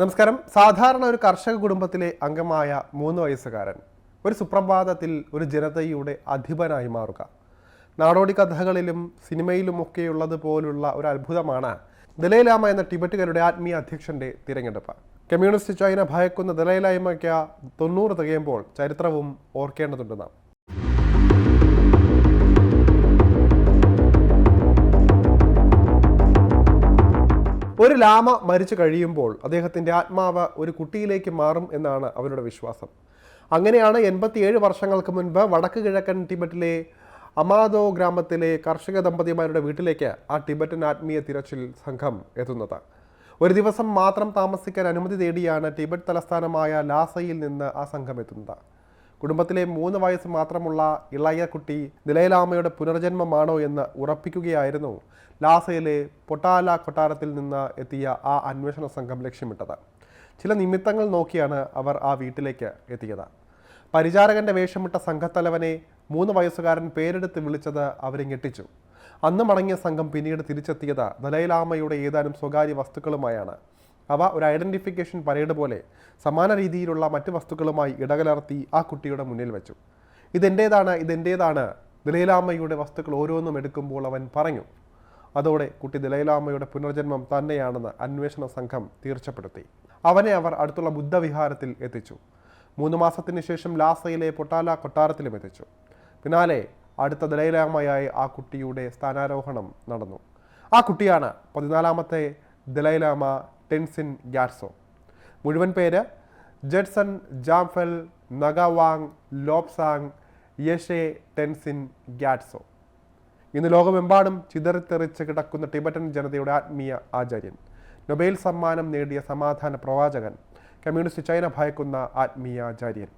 നമസ്കാരം. സാധാരണ ഒരു കർഷക കുടുംബത്തിലെ അംഗമായ മൂന്ന് വയസ്സുകാരൻ ഒരു സുപ്രഭാതത്തിൽ ഒരു ജനതയുടെ അധിപനായി മാറുക. നാടോടി കഥകളിലും സിനിമയിലുമൊക്കെയുള്ളത് പോലുള്ള ഒരു അത്ഭുതമാണ് ദലൈലാമ എന്ന ടിബറ്റുകാരുടെ ആത്മീയ അധ്യക്ഷന്റെ തിരഞ്ഞെടുപ്പ്. കമ്മ്യൂണിസ്റ്റ് ചൈന ഭയക്കുന്ന ദലൈലായ്മയ്ക്ക് തൊണ്ണൂറ് തികയുമ്പോൾ ചരിത്രവും ഓർക്കേണ്ടതുണ്ട് നാം ഒരു ലാമ മരിച്ചു കഴിയുമ്പോൾ അദ്ദേഹത്തിന്റെ ആത്മാവ് ഒരു കുട്ടിയിലേക്ക് മാറും എന്നാണ് അവരുടെ വിശ്വാസം. അങ്ങനെയാണ് എൺപത്തിയേഴ് വർഷങ്ങൾക്ക് മുൻപ് വടക്ക് കിഴക്കൻ ടിബറ്റിലെ അമാദോ ഗ്രാമത്തിലെ കർഷക ദമ്പതിമാരുടെ വീട്ടിലേക്ക് ആ ടിബറ്റൻ ആത്മീയ തിരച്ചിൽ സംഘം എത്തുന്നത്. ഒരു ദിവസം മാത്രം താമസിക്കാൻ അനുമതി തേടിയാണ് ടിബറ്റ് തലസ്ഥാനമായ ലാസയിൽ നിന്ന് ആ സംഘം എത്തുന്നത്. കുടുംബത്തിലെ മൂന്ന് വയസ്സ് മാത്രമുള്ള ഇളയ കുട്ടി നിലയലാമയുടെ പുനർജന്മമാണോ എന്ന് ഉറപ്പിക്കുകയായിരുന്നു ലാസയിലെ പൊട്ടാല കൊട്ടാരത്തിൽ നിന്ന് എത്തിയ ആ അന്വേഷണ സംഘം ലക്ഷ്യമിട്ടത്. ചില നിമിത്തങ്ങൾ നോക്കിയാണ് അവർ ആ വീട്ടിലേക്ക് എത്തിയത്. പരിചാരകന്റെ വേഷമിട്ട സംഘത്തലവനെ മൂന്ന് വയസ്സുകാരൻ പേരെടുത്ത് വിളിച്ചത് അവരെ ഞെട്ടിച്ചു. അന്ന് മടങ്ങിയ സംഘം പിന്നീട് തിരിച്ചെത്തിയത് ദലൈലാമയുടെ ഏതാനും സ്വകാര്യ വസ്തുക്കളുമായാണ്. അവ ഒരു ഐഡന്റിഫിക്കേഷൻ പരേഡ് പോലെ സമാന രീതിയിലുള്ള മറ്റ് വസ്തുക്കളുമായി ഇടകലർത്തി ആ കുട്ടിയുടെ മുന്നിൽ വെച്ചു. ഇതെന്റേതാണ് ഇതെന്റേതാണ് ദലൈലാമയുടെ വസ്തുക്കൾ ഓരോന്നും എടുക്കുമ്പോൾ അവൻ പറഞ്ഞു. അതോടെ കുട്ടി ദലൈലാമയുടെ പുനർജന്മം തന്നെയാണെന്ന് അന്വേഷണ സംഘം തീർച്ചപ്പെടുത്തി. അവനെ അവർ അടുത്തുള്ള ബുദ്ധവിഹാരത്തിൽ എത്തിച്ചു. മൂന്ന് മാസത്തിന് ശേഷം ലാസയിലെ പൊട്ടാല കൊട്ടാരത്തിലും എത്തിച്ചു. പിന്നാലെ അടുത്ത ദലൈലാമയായി ആ കുട്ടിയുടെ സ്ഥാനാരോഹണം നടന്നു. ആ കുട്ടിയാണ് പതിനാലാമത്തെ ദലൈലാമ ടെൻസിൻ ഗ്യാർസോ. മുഴുവൻ പേര് ജഡ്സൺ ജാംഫൽ നഗവാങ് ലോപ്സാങ് യഷെ ടെൻസിൻ ഗ്യാറ്റ്സോ ഇന്ന് ലോകമെമ്പാടും ചിതറിത്തെറിച്ച് കിടക്കുന്ന ടിബറ്റൻ ജനതയുടെ ആത്മീയ ആചാര്യൻ നൊബേൽ സമ്മാനം നേടിയ സമാധാന പ്രവാചകൻ കമ്മ്യൂണിസ്റ്റ് ചൈന ഭയക്കുന്ന ആത്മീയ ആചാര്യൻ.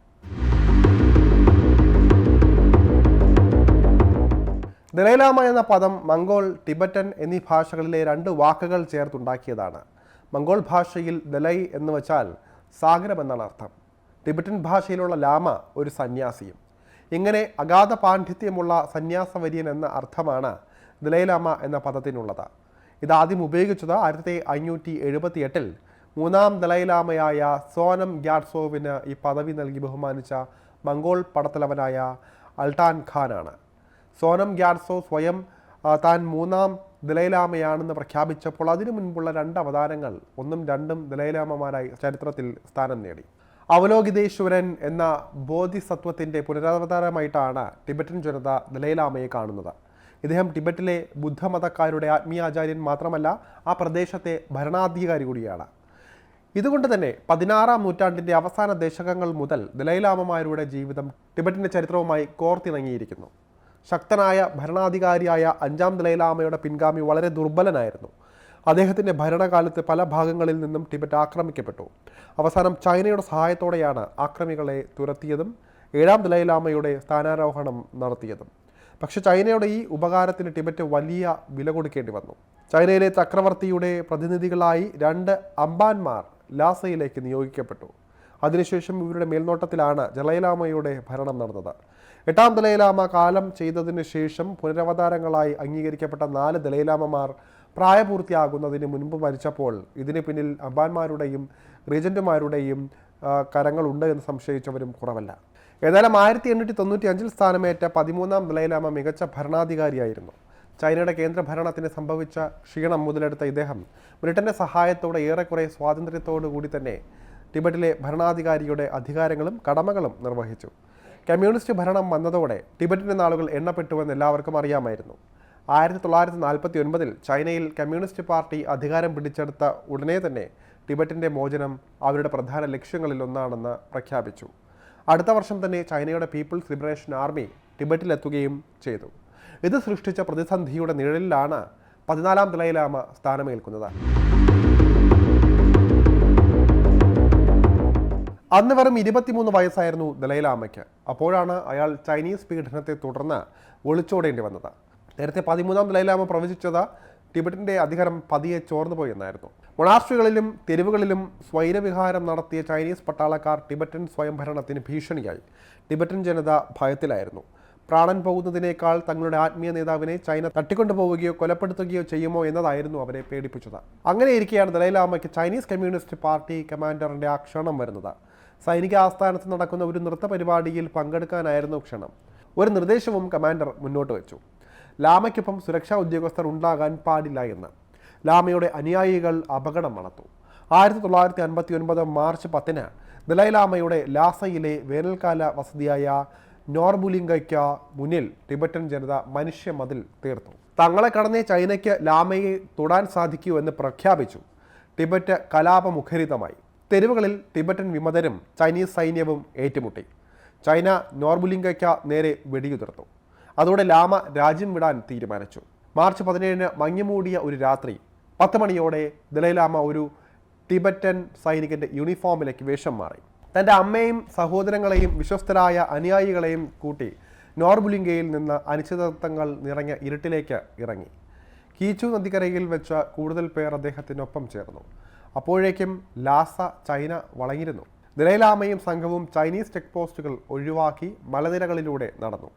ദലൈലാമ എന്ന പദം മംഗോൾ ടിബറ്റൻ എന്നീ ഭാഷകളിലെ രണ്ട് വാക്കുകൾ ചേർത്തുണ്ടാക്കിയതാണ്. മംഗോൾ ഭാഷയിൽ ദലൈ എന്ന് വച്ചാൽ സാഗരം എന്നാണ് അർത്ഥം. ടിബറ്റൻ ഭാഷയിലുള്ള ലാമ ഒരു സന്യാസിയും. ഇങ്ങനെ അഗാധ പാണ്ഡിത്യമുള്ള സന്യാസവര്യൻ എന്ന അർത്ഥമാണ് ദലൈലാമ എന്ന പദത്തിനുള്ളത്. ഇതാദ്യം ഉപയോഗിച്ചത് ആയിരത്തി അഞ്ഞൂറ്റി എഴുപത്തി എട്ടിൽ മൂന്നാം ദലൈലാമയായ സോനം ഗ്യാഡ്സോവിന് ഈ പദവി നൽകി ബഹുമാനിച്ച മംഗോൾ പടത്തലവനായ അൽട്ടാൻ ഖാനാണ്. സോനം ഗ്യാഡ്സോ സ്വയം താൻ മൂന്നാം ദലൈലാമയാണെന്ന് പ്രഖ്യാപിച്ചപ്പോൾ അതിനു മുൻപുള്ള രണ്ട് അവതാരങ്ങൾ ഒന്നും രണ്ടും ദലൈലാമമാരായി ചരിത്രത്തിൽ സ്ഥാനം നേടി. അവലോകിതേശ്വരൻ എന്ന ബോധിസത്വത്തിന്റെ പുനരവതാരമായിട്ടാണ് ടിബറ്റൻ ജനത ദലൈലാമയെ കാണുന്നത്. ഇദ്ദേഹം ടിബറ്റിലെ ബുദ്ധമതക്കാരുടെ ആത്മീയാചാര്യൻ മാത്രമല്ല ആ പ്രദേശത്തെ ഭരണാധികാരി കൂടിയാണ്. ഇതുകൊണ്ട് തന്നെ പതിനാറാം നൂറ്റാണ്ടിന്റെ അവസാന ദശകങ്ങൾ മുതൽ ദലൈലാമമാരുടെ ജീവിതം ടിബറ്റിന്റെ ചരിത്രവുമായി കോർത്തിണങ്ങിയിരിക്കുന്നു. ശക്തനായ ഭരണാധികാരിയായ അഞ്ചാം ദലൈലാമയുടെ പിൻഗാമി വളരെ ദുർബലനായിരുന്നു. അദ്ദേഹത്തിന്റെ ഭരണകാലത്ത് പല ഭാഗങ്ങളിൽ നിന്നും ടിബറ്റ് ആക്രമിക്കപ്പെട്ടു. അവസാനം ചൈനയുടെ സഹായത്തോടെയാണ് ആക്രമികളെ തുരത്തിയതും ഏഴാം ദലൈലാമയുടെ സ്ഥാനാരോഹണം നടത്തിയതും. പക്ഷെ ചൈനയുടെ ഈ ഉപകാരത്തിന് ടിബറ്റ് വലിയ വില കൊടുക്കേണ്ടി വന്നു. ചൈനയിലെ ചക്രവർത്തിയുടെ പ്രതിനിധികളായി രണ്ട് അമ്പാൻമാർ ലാസയിലേക്ക് നിയോഗിക്കപ്പെട്ടു. അതിനുശേഷം ഇവരുടെ മേൽനോട്ടത്തിലാണ് ജലൈലാമയുടെ ഭരണം നടന്നത്. എട്ടാം ദലൈലാമ കാലം ചെയ്തതിനു ശേഷം പുനരവതാരങ്ങളായി അംഗീകരിക്കപ്പെട്ട നാല് ദലൈലാമമാർ പ്രായപൂർത്തിയാകുന്നതിന് മുൻപ് മരിച്ചപ്പോൾ ഇതിന് പിന്നിൽ അമ്പാന്മാരുടെയും റീജന്റുമാരുടെയും ആ, കരങ്ങളുണ്ട് എന്ന് സംശയിച്ചവരും കുറവല്ല. ഏതായാലും ആയിരത്തി എണ്ണൂറ്റി തൊണ്ണൂറ്റി അഞ്ചിൽ സ്ഥാനമേറ്റ പതിമൂന്നാം ദലൈലാമ മികച്ച ഭരണാധികാരിയായിരുന്നു. ചൈനയുടെ കേന്ദ്ര ഭരണത്തിന് സംഭവിച്ച ക്ഷീണം മുതലെടുത്ത ഇദ്ദേഹം ബ്രിട്ടന്റെ സഹായത്തോടെ ഏറെക്കുറെ സ്വാതന്ത്ര്യത്തോടു കൂടി തന്നെ ടിബറ്റിലെ ഭരണാധികാരിയുടെ അധികാരങ്ങളും കടമകളും നിർവഹിച്ചു. കമ്മ്യൂണിസ്റ്റ് ഭരണം വന്നതോടെ ടിബറ്റിന്റെ നാളുകൾ എണ്ണപ്പെട്ടുവെന്ന് എല്ലാവർക്കും അറിയാമായിരുന്നു. ആയിരത്തി തൊള്ളായിരത്തി നാൽപ്പത്തി ഒൻപതിൽ ചൈനയിൽ കമ്മ്യൂണിസ്റ്റ് പാർട്ടി അധികാരം പിടിച്ചെടുത്ത ഉടനെ തന്നെ ടിബറ്റിന്റെ മോചനം അവരുടെ പ്രധാന ലക്ഷ്യങ്ങളിൽ ഒന്നാണെന്ന് പ്രഖ്യാപിച്ചു. അടുത്ത വർഷം തന്നെ ചൈനയുടെ പീപ്പിൾസ് ലിബറേഷൻ ആർമി ടിബറ്റിലെത്തുകയും ചെയ്തു. ഇത് സൃഷ്ടിച്ച പ്രതിസന്ധിയുടെ നിഴലിലാണ് പതിനാലാം ദലൈലാമ സ്ഥാനമേൽക്കുന്നത്. അന്ന് വെറും ഇരുപത്തിമൂന്ന് വയസ്സായിരുന്നു ദലൈലാമയ്ക്ക്. അപ്പോഴാണ് അയാൾ ചൈനീസ് പീഡനത്തെ തുടർന്ന് ഒളിച്ചോടേണ്ടി വന്നത്. നേരത്തെ പതിമൂന്നാം ദലൈലാമ പ്രവചിച്ചത് ടിബറ്റിന്റെ അധികാരം പതിയെ ചോർന്നുപോയി എന്നായിരുന്നു മൊണാർഷികളിലും തെരുവുകളിലും സ്വൈരവിഹാരം നടത്തിയ ചൈനീസ് പട്ടാളക്കാർ ടിബറ്റൻ സ്വയംഭരണത്തിന് ഭീഷണിയായി. ടിബറ്റൻ ജനത ഭയത്തിലായിരുന്നു. പ്രാണൻ പോകുന്നതിനേക്കാൾ തങ്ങളുടെ ആത്മീയ നേതാവിനെ ചൈന തട്ടിക്കൊണ്ടുപോവുകയോ കൊലപ്പെടുത്തുകയോ ചെയ്യുമോ എന്നതായിരുന്നു അവരെ പേടിപ്പിച്ചത്. അങ്ങനെയിരിക്കെയാണ് ദലൈലാമയ്ക്ക് ചൈനീസ് കമ്മ്യൂണിസ്റ്റ് പാർട്ടി കമാൻഡറിന്റെ ആ ക്ഷണം വരുന്നത്. സൈനിക ആസ്ഥാനത്ത് നടക്കുന്ന ഒരു നൃത്ത പരിപാടിയിൽ പങ്കെടുക്കാനായിരുന്നു ക്ഷണം. ഒരു നിർദ്ദേശവും കമാൻഡർ മുന്നോട്ട് വെച്ചു. ലാമയ്ക്കൊപ്പം സുരക്ഷാ ഉദ്യോഗസ്ഥർ ഉണ്ടാകാൻ പാടില്ല എന്ന്. ലാമയുടെ അനുയായികൾ അപകടം നടത്തു ആയിരത്തി തൊള്ളായിരത്തി അൻപത്തി ഒൻപത് മാർച്ച് പത്തിന് ദലൈലാമയുടെ ലാസയിലെ വേനൽക്കാല വസതിയായ നോർബുലിംഗയ്ക്ക് മുന്നിൽ ടിബറ്റൻ ജനത മനുഷ്യ മതിൽ തീർത്തു. തങ്ങളെ കടന്നേ ചൈനയ്ക്ക് ലാമയെ തൊടാൻ സാധിക്കൂ എന്ന് പ്രഖ്യാപിച്ചു. ടിബറ്റ് കലാപമുഖരിതമായി. തെരുവുകളിൽ ടിബറ്റൻ വിമതരും ചൈനീസ് സൈന്യവും ഏറ്റുമുട്ടി. ചൈന നോർബുലിംഗയ്ക്ക് നേരെ വെടിയുതിർത്തു അതോടെ ലാമ രാജ്യം വിടാൻ തീരുമാനിച്ചു. മാർച്ച് പതിനേഴിന് മങ്ങിമൂടിയ ഒരു രാത്രി പത്ത് മണിയോടെ ദലൈലാമ ഒരു ടിബറ്റൻ സൈനികന്റെ യൂണിഫോമിലേക്ക് വേഷം മാറി. തന്റെ അമ്മയും സഹോദരങ്ങളെയും വിശ്വസ്തരായ അനുയായികളെയും കൂട്ടി നോർബുലിംഗയിൽ നിന്ന് അനിശ്ചിതത്വങ്ങൾ നിറഞ്ഞ ഇരുട്ടിലേക്ക് ഇറങ്ങി. കീച്ചു നദിക്കരയിൽ വെച്ച കൂടുതൽ പേർ അദ്ദേഹത്തിനൊപ്പം ചേർന്നു. അപ്പോഴേക്കും ലാസ ചൈന വളഞ്ഞിരുന്നു ദലൈലാമയും സംഘവും ചൈനീസ് ചെക്ക് പോസ്റ്റുകൾ ഒഴിവാക്കി മലനിരകളിലൂടെ നടന്നു.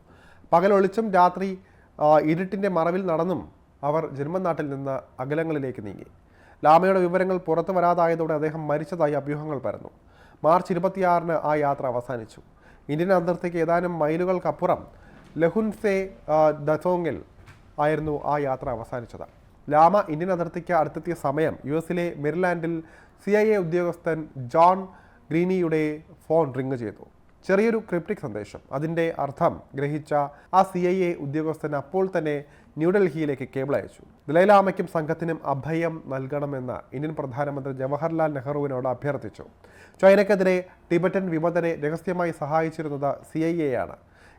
പകലൊളിച്ചും രാത്രി ഇരുട്ടിന്റെ മറവിൽ നടന്നും അവർ ജന്മനാട്ടിൽ നിന്ന് അകലങ്ങളിലേക്ക് നീങ്ങി. ലാമയുടെ വിവരങ്ങൾ പുറത്തു വരാതായതോടെ അദ്ദേഹം മരിച്ചതായി അഭ്യൂഹങ്ങൾ പരന്നു. മാർച്ച് ഇരുപത്തിയാറിന് ആ യാത്ര അവസാനിച്ചു. ഇന്ത്യൻ അതിർത്തിക്ക് ഏതാനും മൈലുകൾക്കപ്പുറം ലഹുൻസെ ദസോങ്ങിൽ ആയിരുന്നു ആ യാത്ര അവസാനിച്ചത്. ലാമ ഇന്ത്യൻ അതിർത്തിക്ക് അടുത്തെത്തിയ സമയം യു എസിലെ മെരിലാൻഡിൽ സി ഐ എ ഉദ്യോഗസ്ഥൻ ജോൺ ഗ്രീനിയുടെ ഫോൺ റിങ് ചെയ്തു. ചെറിയൊരു ക്രിപ്റ്റിക് സന്ദേശം. അതിന്റെ അർത്ഥം ഗ്രഹിച്ച ആ സി ഐ എ ഉദ്യോഗസ്ഥൻ അപ്പോൾ തന്നെ ന്യൂഡൽഹിയിലേക്ക് കേബിൾ അയച്ചു. ദലൈലാമയ്ക്കും സംഘത്തിനും അഭയം നൽകണമെന്ന് ഇന്ത്യൻ പ്രധാനമന്ത്രി ജവഹർലാൽ നെഹ്റുവിനോട് അഭ്യർത്ഥിച്ചു. ചൈനയ്ക്കെതിരെ ടിബറ്റൻ വിമതരെ രഹസ്യമായി സഹായിച്ചിരുന്നത് സി ഐ എ ആണ്.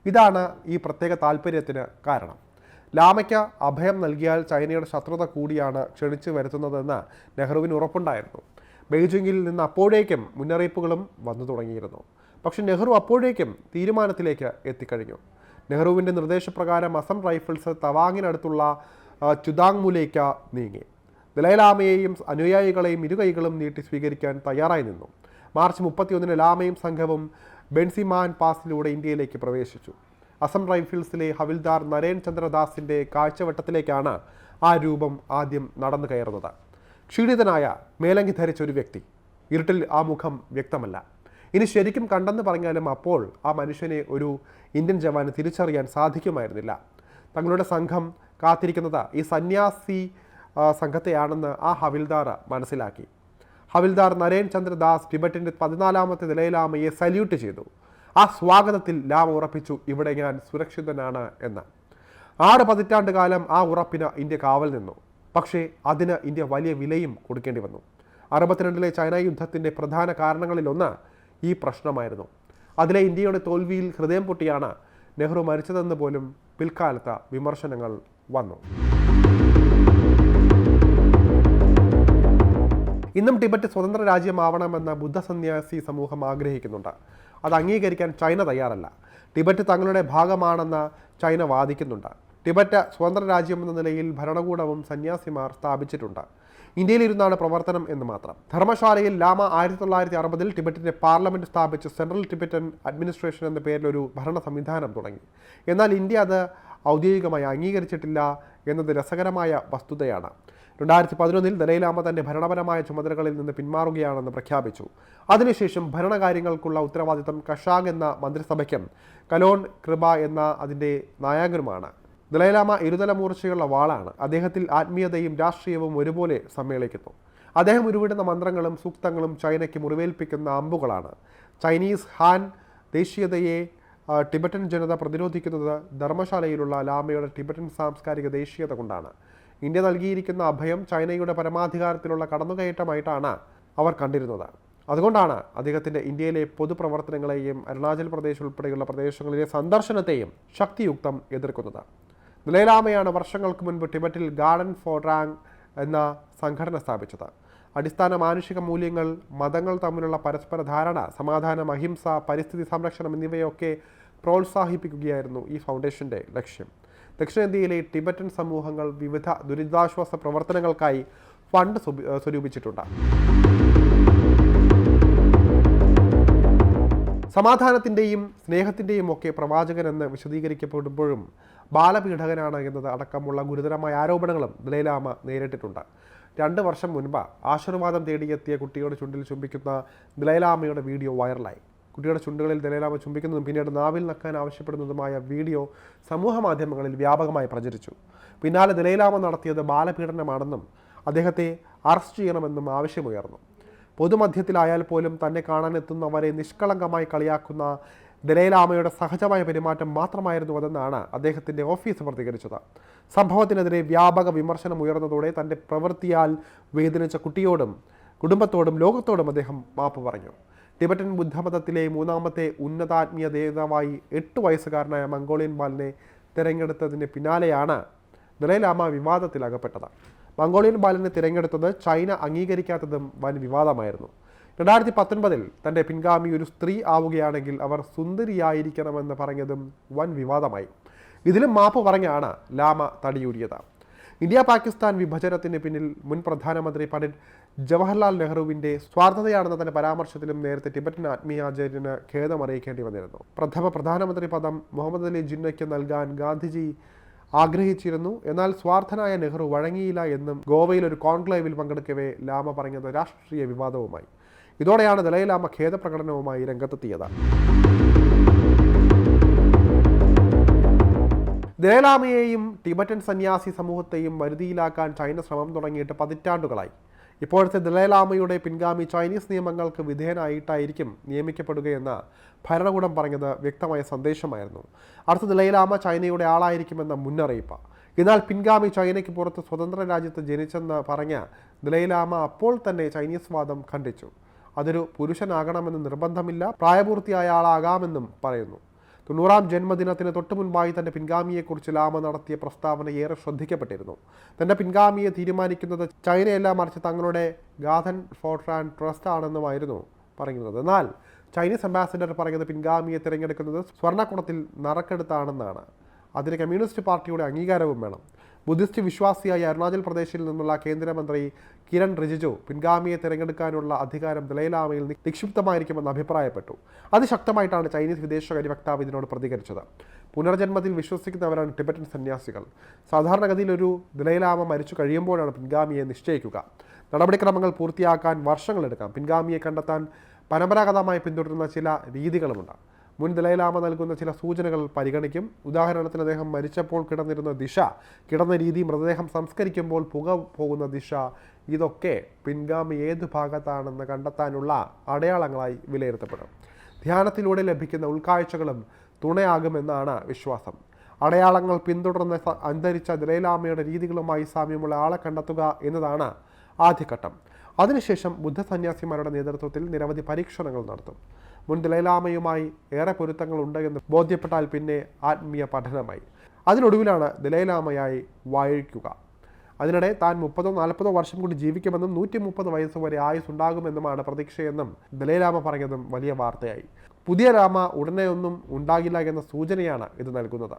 ഇതാണ് ഈ പ്രത്യേക താല്പര്യത്തിന് കാരണം. ലാമയ്ക്ക് അഭയം നൽകിയാൽ ചൈനയുടെ ശത്രുത കൂടിയാണ് ക്ഷണിച്ചു വരുത്തുന്നതെന്ന് നെഹ്റുവിന് ഉറപ്പുണ്ടായിരുന്നു. ബെയ്ജിങ്ങിൽ നിന്ന് അപ്പോഴേക്കും മുന്നറിയിപ്പുകളും വന്നു തുടങ്ങിയിരുന്നു. പക്ഷെ നെഹ്റു അപ്പോഴേക്കും തീരുമാനത്തിലേക്ക് എത്തിക്കഴിഞ്ഞു. നെഹ്റുവിന്റെ നിർദ്ദേശപ്രകാരം അസം റൈഫിൾസ് തവാങ്ങിനടുത്തുള്ള ചുദാങ്മുലേക്ക് നീങ്ങി. ദലൈലാമയെയും അനുയായികളെയും ഇരുകൈകളും നീട്ടി സ്വീകരിക്കാൻ തയ്യാറായി നിന്നു. മാർച്ച് മുപ്പത്തിയൊന്നിന് ലാമയും സംഘവും ബെൻസിമാൻ പാസിലൂടെ ഇന്ത്യയിലേക്ക് പ്രവേശിച്ചു. അസം റൈഫിൾസിലെ ഹവിൽദാർ നരേൻ ചന്ദ്രദാസിന്റെ കാഴ്ചവട്ടത്തിലേക്കാണ് ആ രൂപം ആദ്യം നടന്നു കയറുന്നത്. ക്ഷീണിതനായ മേലങ്കി ധരിച്ച ഒരു വ്യക്തി. ഇരുട്ടിൽ ആ മുഖം വ്യക്തമല്ല. ഇനി ശരിക്കും കണ്ടെന്ന് പറഞ്ഞാലും അപ്പോൾ ആ മനുഷ്യനെ ഒരു ഇന്ത്യൻ ജവാന് തിരിച്ചറിയാൻ സാധിക്കുമായിരുന്നില്ല. തങ്ങളുടെ സംഘം കാത്തിരിക്കുന്നത് ഈ സന്യാസി സംഘത്തെയാണെന്ന് ആ ഹവിൽദാർ മനസ്സിലാക്കി. ഹവിൽദാർ നരേൻ ചന്ദ്ര ദാസ് ടിബറ്റിന്റെ പതിനാലാമത്തെ നിലയിലാമയെ സല്യൂട്ട് ചെയ്തു. ആ സ്വാഗതത്തിൽ ലാമ ഉറപ്പിച്ചു ഇവിടെ ഞാൻ സുരക്ഷിതനാണ് എന്ന്. ആറ് പതിറ്റാണ്ട് കാലം ആ ഉറപ്പിന് ഇന്ത്യ കാവൽ നിന്നു. പക്ഷേ അതിന് ഇന്ത്യ വലിയ വിലയും കൊടുക്കേണ്ടി വന്നു. അറുപത്തിരണ്ടിലെ ചൈന യുദ്ധത്തിന്റെ പ്രധാന കാരണങ്ങളിലൊന്ന് ഈ പ്രശ്നമായിരുന്നു. അതിലെ ഇന്ത്യയുടെ തോൽവിയിൽ ഹൃദയം പൊട്ടിയാണ് നെഹ്റു മരിച്ചതെന്ന് പോലും പിൽക്കാലത്ത് വിമർശനങ്ങൾ വന്നു. ഇന്നും ടിബറ്റ് സ്വതന്ത്ര രാജ്യമാവണമെന്ന ബുദ്ധസന്യാസി സമൂഹം ആഗ്രഹിക്കുന്നുണ്ട്. അത് അംഗീകരിക്കാൻ ചൈന തയ്യാറല്ല. ടിബറ്റ് തങ്ങളുടെ ഭാഗമാണെന്ന് ചൈന വാദിക്കുന്നുണ്ട്. ടിബറ്റ് സ്വതന്ത്ര രാജ്യമെന്ന നിലയിൽ ഭരണകൂടവും സന്യാസിമാർ സ്ഥാപിച്ചിട്ടുണ്ട്. ഇന്ത്യയിലിരുന്നാണ് പ്രവർത്തനം എന്ന് മാത്രം. ധർമ്മശാലയിൽ ലാമ ആയിരത്തി തൊള്ളായിരത്തി അറുപതിൽ ടിബറ്റിന്റെ പാർലമെന്റ് സ്ഥാപിച്ച് സെൻട്രൽ ടിബറ്റൻ അഡ്മിനിസ്ട്രേഷൻ എന്ന പേരിൽ ഒരു ഭരണ സംവിധാനം തുടങ്ങി. എന്നാൽ ഇന്ത്യ അത് ഔദ്യോഗികമായി അംഗീകരിച്ചിട്ടില്ല എന്നത് രസകരമായ വസ്തുതയാണ്. രണ്ടായിരത്തി പതിനൊന്നിൽ ദലൈലാമ തന്റെ ഭരണപരമായ ചുമതലകളിൽ നിന്ന് പിന്മാറുകയാണെന്ന് പ്രഖ്യാപിച്ചു. അതിനുശേഷം ഭരണകാര്യങ്ങൾക്കുള്ള ഉത്തരവാദിത്തം കഷാഗ് എന്ന മന്ത്രിസഭയ്ക്കും കലോൺ കൃപ എന്ന അതിന്റെ നായകനുമാണ്. ദലൈലാമ ഇരുതല മൂർച്ചയുള്ള വാളാണ്. അദ്ദേഹത്തിൽ ആത്മീയതയും രാഷ്ട്രീയവും ഒരുപോലെ സമ്മേളിക്കുന്നു. അദ്ദേഹം ഉരുവിടുന്ന മന്ത്രങ്ങളും സൂക്തങ്ങളും ചൈനയ്ക്ക് മുറിവേൽപ്പിക്കുന്ന അമ്പുകളാണ്. ചൈനീസ് ഹാൻ ദേശീയതയെ ടിബറ്റൻ ജനത പ്രതിരോധിക്കുന്നത് ധർമ്മശാലയിലുള്ള ലാമയുടെ ടിബറ്റൻ സാംസ്കാരിക ദേശീയത കൊണ്ടാണ്. ഇന്ത്യ നൽകിയിരിക്കുന്ന അഭയം ചൈനയുടെ പരമാധികാരത്തിലുള്ള കടന്നുകയറ്റമായിട്ടാണ് അവർ കണ്ടിരുന്നത്. അതുകൊണ്ടാണ് അദ്ദേഹത്തിന്റെ ഇന്ത്യയിലെ പൊതുപ്രവർത്തനങ്ങളെയും അരുണാചൽ പ്രദേശ് ഉൾപ്പെടെയുള്ള പ്രദേശങ്ങളിലെ സന്ദർശനത്തെയും ശക്തിയുക്തം എതിർക്കുന്നത്. ദലൈലാമയാണ് വർഷങ്ങൾക്ക് മുൻപ് ടിബറ്റിൽ ഗാർഡൻ ഫോർ റാങ് എന്ന സംഘടന സ്ഥാപിച്ചത്. അടിസ്ഥാന മാനുഷിക മൂല്യങ്ങൾ മതങ്ങൾ തമ്മിലുള്ള പരസ്പര ധാരണ സമാധാനം അഹിംസ പരിസ്ഥിതി സംരക്ഷണം എന്നിവയൊക്കെ പ്രോത്സാഹിപ്പിക്കുകയായിരുന്നു ഈ ഫൗണ്ടേഷന്റെ ലക്ഷ്യം. ദക്ഷിണേന്ത്യയിലെ ടിബറ്റൻ സമൂഹങ്ങൾ വിവിധ ദുരിതാശ്വാസ പ്രവർത്തനങ്ങൾക്കായി ഫണ്ട് സ്വരൂ- സ്വരൂപിച്ചിട്ടുണ്ട്. സമാധാനത്തിന്റെയും സ്നേഹത്തിന്റെയും ഒക്കെ പ്രവാചകൻ എന്ന് വിശദീകരിക്കപ്പെടുമ്പോഴും ബാലപീഡകനാണ് എന്നത് അടക്കമുള്ള ഗുരുതരമായ ആരോപണങ്ങളും ദലൈലാമ നേരിട്ടിട്ടുണ്ട്. രണ്ട് വർഷം മുൻപ് ആശീർവാദം തേടിയെത്തിയ കുട്ടിയുടെ ചുണ്ടിൽ ചുംബിക്കുന്ന ദലൈലാമയുടെ വീഡിയോ വൈറലായി. കുട്ടിയുടെ ചുണ്ടുകളിൽ ദലൈലാമ ചുംബിക്കുന്നതും പിന്നീട് നാവിൽ നക്കാൻ ആവശ്യപ്പെടുന്നതുമായ വീഡിയോ സമൂഹ മാധ്യമങ്ങളിൽ വ്യാപകമായി പ്രചരിച്ചു. പിന്നാലെ ദലൈലാമ നടത്തിയത് ബാലപീഡനമാണെന്നും അദ്ദേഹത്തെ അറസ്റ്റ് ചെയ്യണമെന്നും ആവശ്യമുയർന്നു. പൊതുമധ്യത്തിലായാൽ പോലും തന്നെ കാണാനെത്തുന്നവരെ നിഷ്കളങ്കമായി കളിയാക്കുന്ന ദലൈലാമയുടെ സഹജമായ പെരുമാറ്റം മാത്രമായിരുന്നു അതെന്നാണ് അദ്ദേഹത്തിന്റെ ഓഫീസ് പ്രതികരിച്ചത്. സംഭവത്തിനെതിരെ വ്യാപക വിമർശനം ഉയർന്നതോടെ തന്റെ പ്രവൃത്തിയാൽ വേദനിച്ച കുട്ടിയോടും കുടുംബത്തോടും ലോകത്തോടും അദ്ദേഹം മാപ്പ് പറഞ്ഞു. ടിബറ്റൻ ബുദ്ധമതത്തിലെ മൂന്നാമത്തെ ഉന്നതാത്മീയ ദേവതാവായി എട്ട് വയസ്സുകാരനായ മംഗോളിയൻ ബാലനെ തിരഞ്ഞെടുത്തതിന് പിന്നാലെയാണ് ദലൈലാമ വിവാദത്തിൽ അകപ്പെട്ടത് മംഗോളിയൻ ബാലനെ തിരഞ്ഞെടുത്തത് ചൈന അംഗീകരിക്കാത്തതും വൻ വിവാദമായിരുന്നു. രണ്ടായിരത്തി പത്തൊൻപതിൽ തന്റെ പിൻഗാമി ഒരു സ്ത്രീ ആവുകയാണെങ്കിൽ അവർ സുന്ദരിയായിരിക്കണമെന്ന് പറഞ്ഞതും വൻ വിവാദമായി. ഇതിലും മാപ്പ് പറഞ്ഞാണ് ലാമ തടിയൂരിയത്. ഇന്ത്യ പാകിസ്ഥാൻ വിഭജനത്തിന് പിന്നിൽ മുൻ പ്രധാനമന്ത്രി പണ്ഡിറ്റ് ജവഹർലാൽ നെഹ്റുവിന്റെ സ്വാർത്ഥതയാണെന്ന തന്റെ പരാമർശത്തിലും നേരത്തെ ടിബറ്റൻ ആത്മീയാചാര്യന് ഖേദമറിയിക്കേണ്ടി വന്നിരുന്നു. പ്രഥമ പ്രധാനമന്ത്രി പദം മുഹമ്മദ് അലി ജിന്നയ്ക്ക് നൽകാൻ ഗാന്ധിജി ആഗ്രഹിച്ചിരുന്നു. എന്നാൽ സ്വാർത്ഥനായ നെഹ്റു വഴങ്ങിയില്ല എന്നും ഗോവയിൽ ഒരു കോൺക്ലേവിൽ പങ്കെടുക്കവേ ലാമ പറഞ്ഞത് രാഷ്ട്രീയ വിവാദവുമായി. ഇതോടെയാണ് ദലൈലാമ ഖേദപ്രകടനവുമായി രംഗത്തെത്തിയത്. ദലൈലാമയെയും ടിബറ്റൻ സന്യാസി സമൂഹത്തെയും വരുതിയിലാക്കാൻ ചൈന ശ്രമം തുടങ്ങിയിട്ട് പതിറ്റാണ്ടുകളായി. ഇപ്പോഴത്തെ ദലൈലാമയുടെ പിൻഗാമി ചൈനീസ് നിയമങ്ങൾക്ക് വിധേയനായിട്ടായിരിക്കും നിയമിക്കപ്പെടുകയെന്ന് ഭരണകൂടം പറഞ്ഞത് വ്യക്തമായ സന്ദേശമായിരുന്നു. അടുത്ത ദലൈലാമ ചൈനയുടെ ആളായിരിക്കുമെന്ന മുന്നറിയിപ്പ്. എന്നാൽ പിൻഗാമി ചൈനയ്ക്ക് പുറത്ത് സ്വതന്ത്ര രാജ്യത്ത് ജനിച്ചെന്ന് പറഞ്ഞ ദലൈലാമ അപ്പോൾ തന്നെ ചൈനീസ് വാദം ഖണ്ഡിച്ചു. അതൊരു പുരുഷനാകണമെന്ന് നിർബന്ധമില്ല പ്രായപൂർത്തിയായ ആളാകാമെന്നും പറയുന്നു. തൊണ്ണൂറാം ജന്മദിനത്തിന് തൊട്ടു മുൻപായി തന്റെ പിൻഗാമിയെക്കുറിച്ച് ലാമ നടത്തിയ പ്രസ്താവന ഏറെ ശ്രദ്ധിക്കപ്പെട്ടിരുന്നു. തന്റെ പിൻഗാമിയെ തീരുമാനിക്കുന്നത് ചൈനയല്ല മറിച്ച് തങ്ങളുടെ ഗാഥൻ ഫോർട്രാൻ ട്രസ്റ്റ് ആണെന്നുമായിരുന്നു പറയുന്നത്. എന്നാൽ ചൈനീസ് അംബാസിഡർ പറയുന്നത് പിൻഗാമിയെ തിരഞ്ഞെടുക്കുന്നത് സ്വർണക്കുടത്തിൽ നറക്കെടുത്താണെന്നാണ്. അതിന് കമ്മ്യൂണിസ്റ്റ് പാർട്ടിയുടെ അംഗീകാരവും വേണം. ബുദ്ധിസ്റ്റ് വിശ്വാസിയായ അരുണാചൽ പ്രദേശിൽ നിന്നുള്ള കേന്ദ്രമന്ത്രി കിരൺ റിജിജു പിൻഗാമിയെ തിരഞ്ഞെടുക്കാനുള്ള അധികാരം ദലൈലാമയിൽ നിക്ഷിപ്തമായിരിക്കുമെന്ന് അഭിപ്രായപ്പെട്ടു. അതിശക്തമായിട്ടാണ് ചൈനീസ് വിദേശകാര്യ വക്താവ് ഇതിനോട് പ്രതികരിച്ചത്. പുനർജന്മത്തിൽ വിശ്വസിക്കുന്നവരാണ് ടിബറ്റൻ സന്യാസികൾ. സാധാരണഗതിയിൽ ഒരു ദലൈലാമ മരിച്ചു കഴിയുമ്പോഴാണ് പിൻഗാമിയെ നിശ്ചയിക്കുക. നടപടിക്രമങ്ങൾ പൂർത്തിയാക്കാൻ വർഷങ്ങളെടുക്കാം. പിൻഗാമിയെ കണ്ടെത്താൻ പരമ്പരാഗതമായി പിന്തുടരുന്ന ചില രീതികളുമുണ്ട്. മുൻ ദലൈലാമ നൽകുന്ന ചില സൂചനകൾ പരിഗണിക്കും. ഉദാഹരണത്തിന് അദ്ദേഹം മരിച്ചപ്പോൾ കിടന്നിരുന്ന ദിശ കിടന്ന രീതി മൃതദേഹം സംസ്കരിക്കുമ്പോൾ പുക പോകുന്ന ദിശ ഇതൊക്കെ പിൻഗാമി ഏത് ഭാഗത്താണെന്ന് കണ്ടെത്താനുള്ള അടയാളങ്ങളായി വിലയിരുത്തപ്പെടും. ധ്യാനത്തിലൂടെ ലഭിക്കുന്ന ഉൾക്കാഴ്ചകളും തുണയാകുമെന്നാണ് വിശ്വാസം. അടയാളങ്ങൾ പിന്തുടർന്ന് അന്തരിച്ച ദലൈലാമയുടെ രീതികളുമായി സാമ്യമുള്ള ആളെ കണ്ടെത്തുക എന്നതാണ് ആദ്യഘട്ടം. അതിനുശേഷം ബുദ്ധസന്യാസിമാരുടെ നേതൃത്വത്തിൽ നിരവധി പരീക്ഷണങ്ങൾ നടത്തും. മുൻ ദലൈലാമയുമായി ഏറെ പൊരുത്തങ്ങളുണ്ട് എന്ന് ബോധ്യപ്പെട്ടാൽ പിന്നെ ആത്മീയ പഠനമായി. അതിനൊടുവിലാണ് ദലൈലാമയായി വായിക്കുക അതിനിടെ താൻ മുപ്പതോ നാൽപ്പതോ വർഷം കൂടി ജീവിക്കുമെന്നും നൂറ്റി മുപ്പത് വയസ്സ് വരെ ആയുസ് ഉണ്ടാകുമെന്നുമാണ് പ്രതീക്ഷയെന്നും ദലൈലാമ പറഞ്ഞതും വലിയ വാർത്തയായി. പുതിയ രാമ ഉടനെയൊന്നും ഉണ്ടാകില്ല എന്ന സൂചനയാണ് ഇത് നൽകുന്നത്.